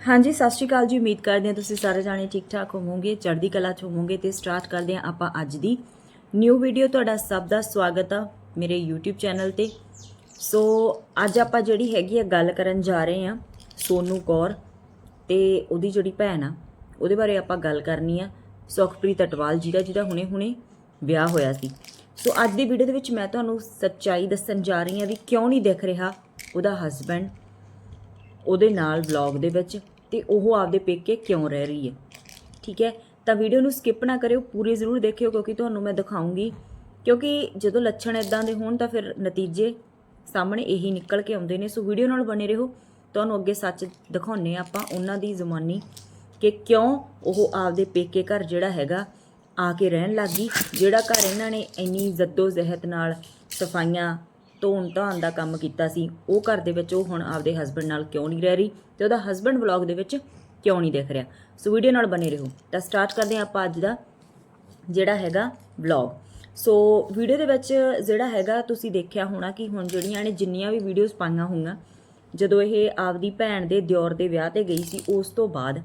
ਹਾਂਜੀ, ਸਤਿ ਸ਼੍ਰੀ ਅਕਾਲ ਜੀ। ਉਮੀਦ ਕਰਦੇ ਹਾਂ ਤੁਸੀਂ ਸਾਰੇ ਜਾਣੇ ਠੀਕ ਠਾਕ ਹੋਵੋਗੇ, ਚੜ੍ਹਦੀ ਕਲਾ ਚ ਹੋਵੋਗੇ ਤੇ ਸਟਾਰਟ ਕਰਦੇ ਹਾਂ ਆਪਾਂ ਅੱਜ ਦੀ ਨਿਊ ਵੀਡੀਓ ਤੁਹਾਡਾ ਸਭ ਦਾ ਸਵਾਗਤ ਆ ਮੇਰੇ YouTube ਚੈਨਲ ਤੇ। ਸੋ ਅੱਜ ਆਪਾਂ ਜਿਹੜੀ ਹੈਗੀ ਆ, ਗੱਲ ਕਰਨ ਜਾ ਰਹੇ ਹਾਂ ਸੋਨੂ ਕੌਰ ਤੇ ਉਹਦੀ ਜਿਹੜੀ ਭੈਣ ਆ, ਉਹਦੇ ਬਾਰੇ ਆਪਾਂ ਗੱਲ ਕਰਨੀ ਆ। ਸੁਖਪ੍ਰੀਤ ਅਟਵਾਲ ਜੀ ਦਾ, ਜਿਹਦਾ ਹੁਣੇ-ਹੁਣੇ ਵਿਆਹ ਹੋਇਆ ਸੀ। ਸੋ ਅੱਜ ਦੀ ਵੀਡੀਓ ਦੇ ਵਿੱਚ ਮੈਂ ਤੁਹਾਨੂੰ ਸੱਚਾਈ ਦੱਸਣ ਜਾ ਰਹੀ ਹਾਂ ਵੀ ਕਿਉਂ ਨਹੀਂ ਦਿਖ ਰਿਹਾ ਉਹਦਾ ਹਸਬੈਂਡ ਉਹਦੇ ਨਾਲ ਵਲੌਗ ਦੇ ਵਿੱਚ ਤੇ ਉਹ ਆਪਦੇ ਪੇਕੇ ਕਿਉਂ ਰਹਿ ਰਹੀ ਹੈ? ਠੀਕ ਹੈ? ਤਾਂ ਵੀਡੀਓ ਨੂੰ ਸਕਿਪ ਨਾ ਕਰਿਓ, ਪੂਰੀ ਜ਼ਰੂਰ ਦੇਖਿਓ ਕਿਉਂਕਿ ਤੁਹਾਨੂੰ ਮੈਂ ਦਿਖਾਉਂਗੀ। ਕਿਉਂਕਿ ਜਦੋਂ ਲੱਛਣ ਇਦਾਂ ਦੇ ਹੋਣ ਤਾਂ ਫਿਰ ਨਤੀਜੇ ਸਾਹਮਣੇ ਇਹੀ ਨਿਕਲ ਕੇ ਆਉਂਦੇ ਨੇ। ਸੋ ਵੀਡੀਓ ਨਾਲ ਬਣੇ ਰਹੋ। ਤੁਹਾਨੂੰ ਅੱਗੇ ਸੱਚ ਦਿਖਾਉਨੇ ਆ ਆਪਾਂ ਉਹਨਾਂ ਦੀ ਜ਼ੁਬਾਨੀ ਕਿ ਕਿਉਂ ਉਹ ਆਪਦੇ ਪੇਕੇ ਘਰ ਜਿਹੜਾ ਹੈਗਾ ਆ ਕੇ ਰਹਿਣ ਲੱਗੀ ਜਿਹੜਾ ਘਰ ਇਹਨਾਂ ਨੇ ਇੰਨੀ ਜ਼ੱਦੋ ਜਹਿਤ ਨਾਲ ਸਫਾਈਆਂ ਧੋਣ ਧਾਣ ਦਾ ਕੰਮ ਕੀਤਾ ਸੀ। ਉਹ ਘਰ ਦੇ ਵਿੱਚ ਉਹ ਹੁਣ ਆਪਦੇ ਹਸਬੰਡ ਨਾਲ ਕਿਉਂ ਨਹੀਂ ਰਹਿ ਰਹੀ ਤੇ ਉਹਦਾ ਹਸਬੰਡ ਵਲੌਗ ਦੇ ਵਿੱਚ ਕਿਉਂ ਨਹੀਂ ਦਿਖ ਰਿਹਾ। ਸੋ ਵੀਡੀਓ ਨਾਲ ਬਨੇ ਰਹੋ। ਤਾਂ ਸਟਾਰਟ ਕਰਦੇ ਹਾਂ ਆਪਾਂ ਅੱਜ ਦਾ ਜਿਹੜਾ ਹੈਗਾ ਵਲੌਗ ਸੋ ਵੀਡੀਓ ਦੇ ਵਿੱਚ ਜਿਹੜਾ ਹੈਗਾ ਤੁਸੀਂ ਦੇਖਿਆ ਹੋਣਾ ਕਿ ਹੁਣ ਜਿਹੜੀਆਂ ਨੇ ਜਿੰਨੀਆਂ ਵੀ ਵੀਡੀਓਜ਼ ਪਾਈਆਂ ਹੋਈਆਂ, ਜਦੋਂ ਇਹ ਆਪਦੀ ਭੈਣ ਦੇ ਦਿਓਰ ਦੇ ਵਿਆਹ ਤੇ ਗਈ ਸੀ, ਉਸ ਤੋਂ ਬਾਅਦ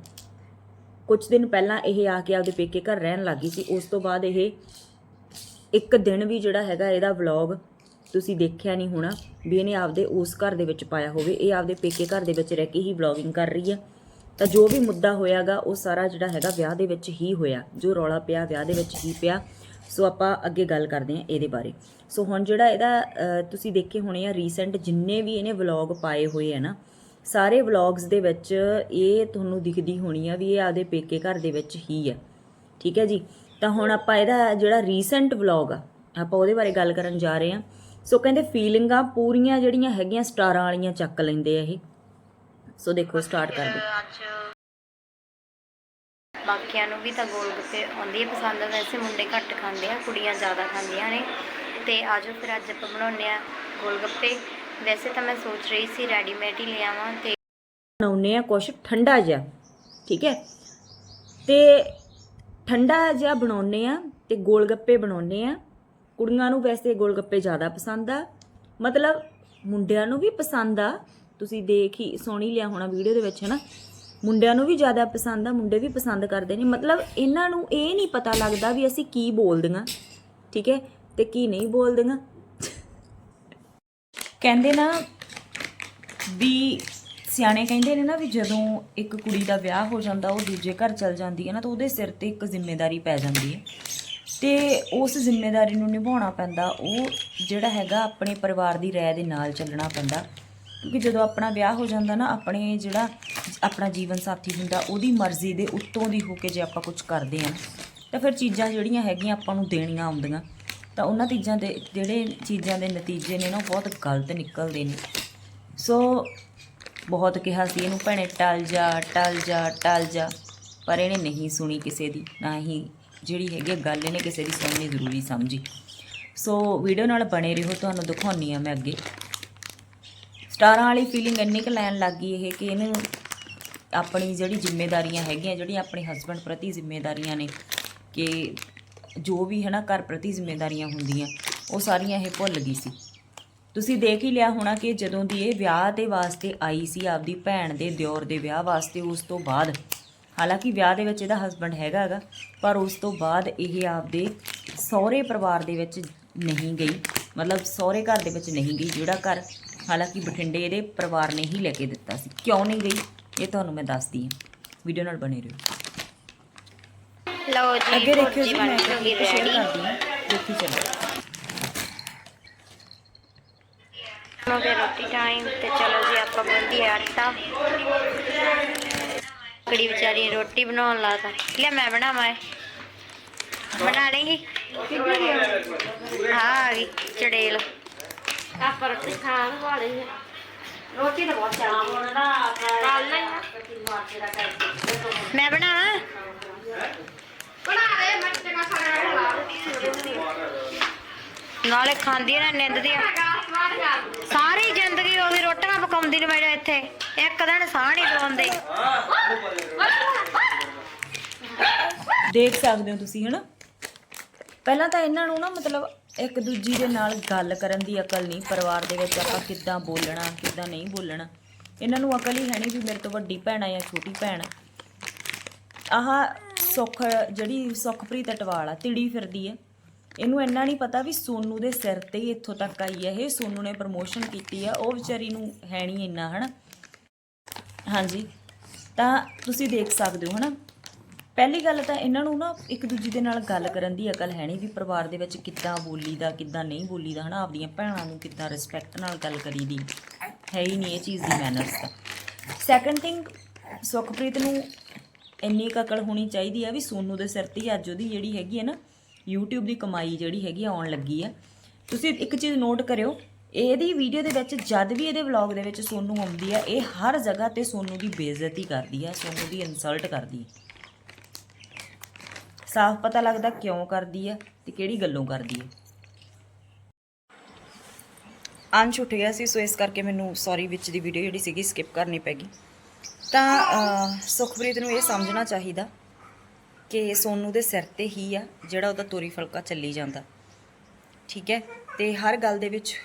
ਕੁਝ ਦਿਨ ਪਹਿਲਾਂ ਇਹ ਆ ਕੇ ਆਪਦੇ ਪੇਕੇ ਘਰ ਰਹਿਣ ਲੱਗੀ ਸੀ, ਉਸ ਤੋਂ ਬਾਅਦ ਇਹ ਇੱਕ ਦਿਨ ਵੀ ਜਿਹੜਾ ਹੈਗਾ ਇਹਦਾ ਵਲੌਗ ਤੁਸੀਂ ਦੇਖਿਆ ਨਹੀਂ ਹੋਣਾ ਵੀ ਇਹਨੇ ਆਪਦੇ ਉਸ ਘਰ ਦੇ ਵਿੱਚ ਪਾਇਆ ਹੋਵੇ, ਇਹ ਆਪਦੇ ਪੇਕੇ ਘਰ ਦੇ ਵਿੱਚ ਰਹਿ ਕੇ ਹੀ ਵਲੌਗਿੰਗ ਕਰ ਰਹੀ ਆ ਤਾਂ ਜੋ ਵੀ ਮੁੱਦਾ ਹੋਇਆਗਾ, ਉਹ ਸਾਰਾ ਜਿਹੜਾ ਹੈਗਾ ਵਿਆਹ ਦੇ ਵਿੱਚ ਹੀ ਹੋਇਆ, ਜੋ ਰੌਲਾ ਪਿਆ ਵਿਆਹ ਦੇ ਵਿੱਚ ਹੀ ਪਿਆ। ਸੋ ਆਪਾਂ ਅੱਗੇ ਗੱਲ ਕਰਦੇ ਹਾਂ ਇਹਦੇ ਬਾਰੇ। ਸੋ ਹੁਣ ਜਿਹੜਾ ਇਹਦਾ ਤੁਸੀਂ ਦੇਖੇ ਹੋਣੇ ਆ ਰੀਸੈਂਟ ਜਿੰਨੇ ਵੀ ਇਹਨੇ ਵਲੌਗ ਪਾਏ ਹੋਏ ਆ ਨਾ, ਸਾਰੇ ਵਲੌਗਸ ਦੇ ਵਿੱਚ ਇਹ ਤੁਹਾਨੂੰ ਦਿਖਦੀ ਹੋਣੀ ਆ ਵੀ ਇਹ ਆਪਦੇ ਪੇਕੇ ਘਰ ਦੇ ਵਿੱਚ ਹੀ ਹੈ ਠੀਕ ਹੈ ਜੀ? ਤਾਂ ਹੁਣ ਆਪਾਂ ਇਹਦਾ ਜਿਹੜਾ ਰੀਸੈਂਟ ਵਲੌਗ ਆ, ਆਪਾਂ ਉਹਦੇ ਬਾਰੇ ਗੱਲ ਕਰਨ ਜਾ ਰਹੇ ਹਾਂ। ਸੋ ਕਹਿੰਦੇ ਫੀਲਿੰਗਾਂ ਪੂਰੀਆਂ ਜਿਹੜੀਆਂ ਹੈਗੀਆਂ ਸਟਾਰਾਂ ਵਾਲੀਆਂ ਚੱਕ ਲੈਂਦੇ ਆ ਇਹ। ਸੋ ਦੇਖੋ ਸਟਾਰਟ ਕਰਦੇ ਅੱਜ ਬਾਕੀਆਂ ਨੂੰ ਵੀ ਤਾਂ ਗੋਲ ਗੱਪੇ ਆਉਂਦੀ ਹੈ ਪਸੰਦ ਵੈਸੇ ਮੁੰਡੇ ਘੱਟ ਖਾਂਦੇ ਆ ਕੁੜੀਆਂ ਜ਼ਿਆਦਾ ਖਾਂਦੀਆਂ ਨੇ। ਤੇ ਆਜੋ ਫਿਰ ਅੱਜ ਆਪਾਂ ਬਣਾਉਂਦੇ ਆ ਗੋਲ ਗੱਪੇ। ਵੈਸੇ ਤਾਂ ਮੈਂ ਸੋਚ ਰਹੀ ਸੀ ਰੈਡੀਮੇਡ ਹੀ ਲਿਆਵਾਂ ਤੇ ਬਣਾਉਨੇ ਆ ਕੁਛ ਠੰਡਾ ਜਿਹਾ ਠੀਕ ਹੈ? ਤੇ ਠੰਡਾ ਜਿਹਾ ਬਣਾਉਨੇ ਆ ਤੇ ਗੋਲ ਗੱਪੇ ਬਣਾਉਨੇ ਆ। ਕੁੜੀਆਂ ਨੂੰ ਵੈਸੇ ਗੋਲਗੱਪੇ ਜ਼ਿਆਦਾ ਪਸੰਦ ਆ। ਮਤਲਬ ਮੁੰਡਿਆਂ ਨੂੰ ਵੀ ਪਸੰਦ ਆ। ਤੁਸੀਂ ਦੇਖ ਹੀ ਸੋਣੀ ਲਿਆ ਹੋਣਾ ਵੀਡੀਓ ਦੇ ਵਿੱਚ, ਹਨਾ? ਮੁੰਡਿਆਂ ਨੂੰ ਵੀ ਜ਼ਿਆਦਾ ਪਸੰਦ ਆ, ਮੁੰਡੇ ਵੀ ਪਸੰਦ ਕਰਦੇ ਨੇ। ਮਤਲਬ ਇਹਨਾਂ ਨੂੰ ਇਹ ਨਹੀਂ ਪਤਾ ਲੱਗਦਾ ਵੀ ਅਸੀਂ ਕੀ ਬੋਲਦੀਆਂ, ਠੀਕ ਹੈ? ਤੇ ਕੀ ਨਹੀਂ ਬੋਲਦੀਆਂ। ਕਹਿੰਦੇ ਨਾ ਵੀ ਸਿਆਣੇ ਕਹਿੰਦੇ ਨੇ ਨਾ ਵੀ ਜਦੋਂ ਇੱਕ ਕੁੜੀ ਦਾ ਵਿਆਹ ਹੋ ਜਾਂਦਾ, ਉਹ ਦੂਜੇ ਘਰ ਚਲ ਜਾਂਦੀ ਹੈ ਨਾ, ਤਾਂ ਉਹਦੇ ਸਿਰ ਤੇ ਇੱਕ ਜ਼ਿੰਮੇਵਾਰੀ ਪੈ ਜਾਂਦੀ ਹੈ। ਤੇ ਉਸ ਜ਼ਿੰਮੇਵਾਰੀ ਨੂੰ ਨਿਭਾਉਣਾ ਪੈਂਦਾ, ਉਹ ਜਿਹੜਾ ਹੈਗਾ ਆਪਣੇ ਪਰਿਵਾਰ ਦੀ ਰਾਏ ਦੇ ਨਾਲ ਚੱਲਣਾ ਪੈਂਦਾ। ਕਿਉਂਕਿ ਜਦੋਂ ਆਪਣਾ ਵਿਆਹ ਹੋ ਜਾਂਦਾ ਨਾ, ਆਪਣੇ ਜਿਹੜਾ ਆਪਣਾ ਜੀਵਨ ਸਾਥੀ ਹੁੰਦਾ, ਉਹਦੀ ਮਰਜ਼ੀ ਦੇ ਉੱਤੋਂ ਦੀ ਹੋ ਕੇ ਜੇ ਆਪਾਂ ਕੁਝ ਕਰਦੇ ਹਾਂ, ਤਾਂ ਫਿਰ ਚੀਜ਼ਾਂ ਜਿਹੜੀਆਂ ਹੈਗੀਆਂ ਆਪਾਂ ਨੂੰ ਦੇਣੀਆਂ ਆਉਂਦੀਆਂ। ਤਾਂ ਉਹਨਾਂ ਚੀਜ਼ਾਂ ਦੇ, ਜਿਹੜੇ ਚੀਜ਼ਾਂ ਦੇ ਨਤੀਜੇ ਨੇ ਨਾ, ਉਹ ਬਹੁਤ ਗਲਤ ਨਿਕਲਦੇ ਨੇ। ਸੋ ਬਹੁਤ ਕਿਹਾ ਸੀ ਇਹਨੂੰ ਭੈਣੇ, ਟਲ ਜਾ ਟਲ ਜਾ ਟਲ ਜਾ, ਪਰ ਇਹਨੇ ਨਹੀਂ ਸੁਣੀ ਕਿਸੇ ਦੀ, ਨਾ ਹੀ ਜਿਹੜੀ ਹੈਗੀ ਆ, ਗੱਲ ਇਹਨੇ ਕਿਸੇ ਦੀ ਸੁਣਨੀ ਜ਼ਰੂਰੀ ਸਮਝੀ। ਸੋ ਵੀਡੀਓ ਨਾਲ ਬਣੇ ਰਹੋ, ਤੁਹਾਨੂੰ ਦਿਖਾਉਣੀ ਆ ਮੈਂ ਅੱਗੇ। ਸਟਾਰਾਂ ਵਾਲੀ ਫੀਲਿੰਗ ਇੰਨੀ ਕੁ ਲੈਣ ਲੱਗ ਗਈ ਇਹ ਕਿ ਇਹਨੂੰ ਆਪਣੀ ਜਿਹੜੀ ਜ਼ਿੰਮੇਵਾਰੀਆਂ ਹੈਗੀਆਂ, ਜਿਹੜੀਆਂ ਆਪਣੇ ਹਸਬੰਡ ਪ੍ਰਤੀ ਜ਼ਿੰਮੇਵਾਰੀਆਂ ਨੇ, ਕਿ ਜੋ ਵੀ ਹੈ ਨਾ, ਘਰ ਪ੍ਰਤੀ ਜ਼ਿੰਮੇਵਾਰੀਆਂ ਹੁੰਦੀਆਂ, ਉਹ ਸਾਰੀਆਂ ਇਹ ਭੁੱਲ ਗਈ ਸੀ। ਤੁਸੀਂ ਦੇਖ ਹੀ ਲਿਆ ਹੋਣਾ ਕਿ ਜਦੋਂ ਦੀ ਇਹ ਵਿਆਹ ਦੇ ਵਾਸਤੇ ਆਈ ਸੀ, ਆਪਦੀ ਭੈਣ ਦੇ ਦਿਓਰ ਦੇ ਵਿਆਹ ਵਾਸਤੇ, ਉਸ ਤੋਂ ਬਾਅਦ ਹਾਲਾਂਕਿ ਵਿਆਹ ਦੇ ਵਿੱਚ ਇਹਦਾ ਹਸਬੰਡ ਹੈਗਾ ਹੈਗਾ ਪਰ ਉਸ ਤੋਂ ਬਾਅਦ ਇਹ ਆਪਦੇ ਸਹੁਰੇ ਪਰਿਵਾਰ ਦੇ ਵਿੱਚ ਨਹੀਂ ਗਈ ਮਤਲਬ ਸਹੁਰੇ ਘਰ ਦੇ ਵਿੱਚ ਨਹੀਂ ਗਈ ਜਿਹੜਾ ਘਰ ਹਾਲਾਂਕਿ ਬਠਿੰਡੇ ਇਹਦੇ ਪਰਿਵਾਰ ਨੇ ਹੀ ਲੈ ਕੇ ਦਿੱਤਾ ਸੀ। ਕਿਉਂ ਨਹੀਂ ਗਈ? ਇਹ ਤੁਹਾਨੂੰ ਮੈਂ ਦੱਸਦੀ ਹਾਂ। ਵੀਡੀਓ ਨਾਲ ਬਣੇ ਰਹੋ। ਲਓ ਜੀ ਅੱਗੇ ਦੇਖਿਓ ਭੁਰਜੀ ਜੀ ਬਣ ਮੈਂ ਰੈਡੀ ਹਾਂ। ਦੇਖੀ ਚੱਲੋ। ਰੋਟੀ ਟਾਈਮ ਤੇ ਚਲੋ ਜੀ ਆਪਾਂ ਗੁੰਦੀ ਆਟਾ। ਕੜੀ ਵਿਚਾਰੀ ਰੋਟੀ ਬਣਾਉਣ ਲਾਤਾ ਲੈ ਮੈਂ ਬਣਾਵਾਂ ਇਹ। ਬਣਾ ਲੇਂਗੀ ਹਾਂ ਆ ਗਈ ਚੜੇਲ। ਆਪਾਂ ਰੋਟੀ ਖਾਣ ਵਾਲੇ ਨੇ ਰੋਟੀ ਤਾਂ ਬਹੁਤ ਚੱਲਦੀ ਹੈ ਨਾ ਕੱਲ ਮੈਂ ਬਣਾਵਾਂ? ਬਣਾ ਦੇ ਮੈਂ ਤੇ ਕਾ ਸਾਰਾ ਲਾ ਨਾਲੇ ਖਾਂਦੀ ਨਾ ਨਿੰਦ ਦੀ ਗਾਸ ਮਾਰ ਕਰ ਸਾਰੀ ਜ਼ਿੰਦਗੀ ਉਹ ਵੀ ਰੋਟੀਆਂ ਪਕਾਉਂਦੀ ਨੇ ਮੇਰੇ ਇੱਥੇ। ਇੱਕ ਦਿਨ ਸਾਹ ਨਹੀਂ ਪਵਾਉਂਦੇ ਦੇਖ ਸਕਦੇ ਹੋ ਤੁਸੀਂ, ਹਨਾ? ਪਹਿਲਾਂ ਤਾਂ ਇਹਨਾਂ ਨੂੰ ਨਾ ਮਤਲਬ ਇੱਕ ਦੂਜੀ ਦੇ ਨਾਲ ਗੱਲ ਕਰਨ ਦੀ ਅਕਲ ਨਹੀਂ, ਪਰਿਵਾਰ ਦੇ ਵਿੱਚ ਆਪਾਂ ਕਿੱਦਾਂ ਬੋਲਣਾ, ਕਿੱਦਾਂ ਨਹੀਂ ਬੋਲਣਾ। ਇਹਨਾਂ ਨੂੰ ਅਕਲ ਹੀ ਹੈ ਨਹੀਂ ਵੀ ਮੇਰੇ ਤੋਂ ਵੱਡੀ ਭੈਣ ਆ ਜਾਂ ਛੋਟੀ ਭੈਣ। ਆ ਆਹ ਸੁੱਖ, ਜਿਹੜੀ ਸੁਖਪ੍ਰੀਤ ਅਟਵਾਲ ਆ, ਤਿੜੀ ਫਿਰਦੀ ਹੈ ਇਹਨੂੰ ਇੰਨਾ ਨਹੀਂ ਪਤਾ ਵੀ ਸੋਨੂ ਦੇ ਸਿਰ ਤੇ ਹੀ ਇੱਥੋਂ ਤੱਕ ਆਈ ਹੈ ਇਹ। ਸੋਨੂ ਨੇ ਪ੍ਰਮੋਸ਼ਨ ਕੀਤੀ ਆ, ਉਹ ਵਿਚਾਰੀ ਨੂੰ ਹੈ ਨਹੀਂ ਇੰਨਾ, ਹਨਾ? ਹਾਂਜੀ। ਤਾਂ ਤੁਸੀਂ ਦੇਖ ਸਕਦੇ ਹੋ, ਹਨਾ? ਪਹਿਲੀ ਗੱਲ ਤਾਂ ਇਹਨਾਂ ਨੂੰ ਨਾ ਇੱਕ ਦੂਜੇ ਦੇ ਨਾਲ ਗੱਲ ਕਰਨ ਦੀ ਅਕਲ ਹੈ ਨਹੀਂ ਵੀ ਪਰਿਵਾਰ ਦੇ ਵਿੱਚ ਕਿੱਦਾਂ ਬੋਲੀਦਾ, ਕਿੱਦਾਂ ਨਹੀਂ ਬੋਲੀਦਾ, ਹਨਾ? ਆਪਦੀਆਂ ਭੈਣਾਂ ਨੂੰ ਕਿੱਦਾਂ ਰਿਸਪੈਕਟ ਨਾਲ ਗੱਲ ਕਰੀਦੀ। ਹੈ ਹੀ ਨਹੀਂ ਇਹ ਚੀਜ਼ ਦੀ ਮੈਨਰਸ ਤਾਂ। ਸੈਕੰਡ ਥਿੰਗ ਸੁਖਪ੍ਰੀਤ ਨੂੰ ਇੰਨੀ ਕੁ ਅਕਲ ਹੋਣੀ ਚਾਹੀਦੀ ਆ ਵੀ ਸੋਨੂ ਦੇ ਸਿਰ ਤੇ ਹੀ ਅੱਜ ਉਹਦੀ ਜਿਹੜੀ ਹੈਗੀ ਹੈ ਨਾ YouTube ਦੀ ਕਮਾਈ ਜਿਹੜੀ ਹੈਗੀ ਆਉਣ ਲੱਗੀ ਆ। ਤੁਸੀਂ ਇੱਕ ਚੀਜ਼ ਨੋਟ ਕਰਿਓ, ਇਹਦੀ ਵੀਡੀਓ ਦੇ ਵਿੱਚ ਜਦ ਵੀ ਇਹਦੇ ਵਲੌਗ ਦੇ ਵਿੱਚ ਸੋਨੂ ਆਉਂਦੀ ਆ, ਇਹ ਹਰ ਜਗ੍ਹਾ ਤੇ ਸੋਨੂ ਦੀ ਬੇਇੱਜ਼ਤੀ ਕਰਦੀ ਆ, ਸੋਨੂ ਦੀ ਇਨਸਲਟ ਕਰਦੀ ਆ। ਸਾਫ਼ ਪਤਾ ਲੱਗਦਾ ਕਿਉਂ ਕਰਦੀ ਆ ਤੇ ਕਿਹੜੀ ਗੱਲੋਂ ਕਰਦੀ ਆ। ਅੰਸ਼ ਉੱਠ ਗਿਆ ਸੀ, ਸੋ ਇਸ ਕਰਕੇ ਮੈਨੂੰ ਸੌਰੀ ਵਿੱਚ ਦੀ ਵੀਡੀਓ ਜਿਹੜੀ ਸੀਗੀ ਸਕਿਪ ਕਰਨੀ ਪੈ ਗਈ। ਤਾਂ ਸੁਖਪ੍ਰੀਤ ਨੂੰ ਇਹ ਸਮਝਣਾ ਚਾਹੀਦਾ ਕਿ ਸੋਨੂ ਦੇ ਸਿਰ ਤੇ ਹੀ ਆ, ਜਿਹੜਾ ਉਹਦਾ ਤੋਰੀ ਫਲਕਾ ਚੱਲੀ ਜਾਂਦਾ। ਠੀਕ ਹੈ? ਤੇ ਹਰ ਗੱਲ ਦੇ ਵਿੱਚ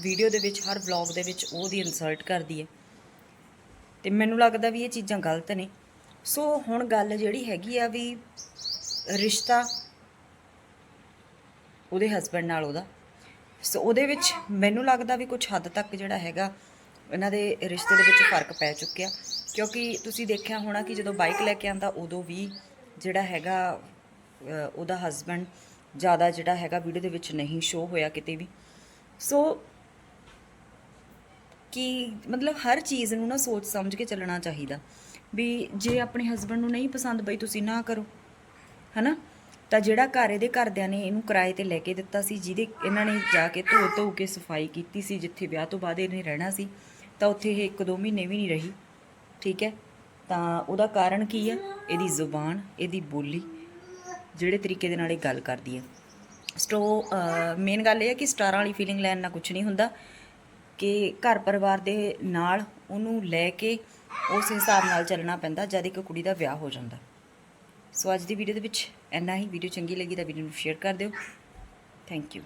ਵੀਡੀਓ ਦੇ ਵਿੱਚ, ਹਰ ਵਲੌਗ ਦੇ ਵਿੱਚ ਉਹਦੀ ਇਨਸਲਟ ਕਰਦੀ ਹੈ। ਤੇ ਮੈਨੂੰ ਲੱਗਦਾ ਵੀ ਇਹ ਚੀਜ਼ਾਂ ਗਲਤ ਨੇ। ਸੋ ਹੁਣ ਗੱਲ ਜਿਹੜੀ ਹੈਗੀ ਆ ਵੀ ਰਿਸ਼ਤਾ ਉਹਦੇ ਹਸਬੰਡ ਨਾਲ ਉਹਦਾ। ਸੋ ਉਹਦੇ ਵਿੱਚ ਮੈਨੂੰ ਲੱਗਦਾ ਵੀ ਕੁਝ ਹੱਦ ਤੱਕ ਜਿਹੜਾ ਹੈਗਾ, ਇਹਨਾਂ ਦੇ ਰਿਸ਼ਤੇ ਦੇ ਵਿੱਚ ਫ਼ਰਕ ਪੈ ਚੁੱਕਿਆ। ਕਿਉਂਕਿ ਤੁਸੀਂ ਦੇਖਿਆ ਹੋਣਾ ਕਿ ਜਦੋਂ ਬਾਈਕ ਲੈ ਕੇ ਆਂਦਾ ਉਦੋਂ ਵੀ ਜਿਹੜਾ ਹੈਗਾ ਉਹਦਾ ਹਸਬੰਡ ਜ਼ਿਆਦਾ ਜਿਹੜਾ ਹੈਗਾ ਵੀਡੀਓ ਦੇ ਵਿੱਚ ਨਹੀਂ ਸ਼ੋ ਹੋਇਆ ਕਿਤੇ ਵੀ। ਸੋ ਕਿ ਮਤਲਬ ਹਰ ਚੀਜ਼ ਨੂੰ ਨਾ ਸੋਚ ਸਮਝ ਕੇ ਚੱਲਣਾ ਚਾਹੀਦਾ। ਵੀ ਜੇ ਆਪਣੇ ਹਸਬੰਡ ਨੂੰ ਨਹੀਂ ਪਸੰਦ ਬਈ ਤੁਸੀਂ ਨਾ ਕਰੋ, ਹਨਾ? ਤਾਂ ਜਿਹੜਾ ਘਰ ਇਹਦੇ ਘਰਦਿਆਂ ਨੇ ਇਹਨੂੰ ਕਿਰਾਏ ਤੇ ਲੈ ਕੇ ਦਿੱਤਾ ਸੀ, ਜਿਹਦੇ ਇਹਨਾਂ ਨੇ ਜਾ ਕੇ ਧੋ ਧੋ ਕੇ ਸਫ਼ਾਈ ਕੀਤੀ ਸੀ, ਜਿੱਥੇ ਵਿਆਹ ਤੋਂ ਬਾਅਦ ਇਹਨੇ ਰਹਿਣਾ ਸੀ, ਤਾਂ ਉੱਥੇ ਇਹ ਇੱਕ ਦੋ ਮਹੀਨੇ ਵੀ ਨਹੀਂ ਰਹੀ, ਠੀਕ ਹੈ? ਤਾਂ ਉਹਦਾ ਕਾਰਨ ਕੀ ਆ? ਇਹਦੀ ਜ਼ੁਬਾਨ, ਇਹਦੀ ਬੋਲੀ, ਜਿਹੜੇ ਤਰੀਕੇ ਦੇ ਨਾਲ ਇਹ ਗੱਲ ਕਰਦੀ ਹੈ ਸਟੋ ਮੇਨ ਗੱਲ ਇਹ ਹੈ ਕਿ ਸਟਾਰਾਂ ਵਾਲੀ ਫੀਲਿੰਗ ਲੈਣ ਨਾਲ ਕੁਝ ਨਹੀਂ ਹੁੰਦਾ ਕਿ ਘਰ ਪਰਿਵਾਰ ਦੇ ਨਾਲ ਉਹਨੂੰ ਲੈ ਕੇ ਉਸ ਹਿਸਾਬ ਨਾਲ ਚੱਲਣਾ ਪੈਂਦਾ ਜਦ ਇੱਕ ਕੁੜੀ ਦਾ ਵਿਆਹ ਹੋ ਜਾਂਦਾ। ਸੋ ਅੱਜ ਦੀ ਵੀਡੀਓ ਦੇ ਵਿੱਚ ਇੰਨਾ ਹੀ। ਵੀਡੀਓ ਚੰਗੀ ਲੱਗੀ ਤਾਂ ਵੀਡੀਓ ਨੂੰ ਸ਼ੇਅਰ ਕਰ ਦਿਓ। Thank you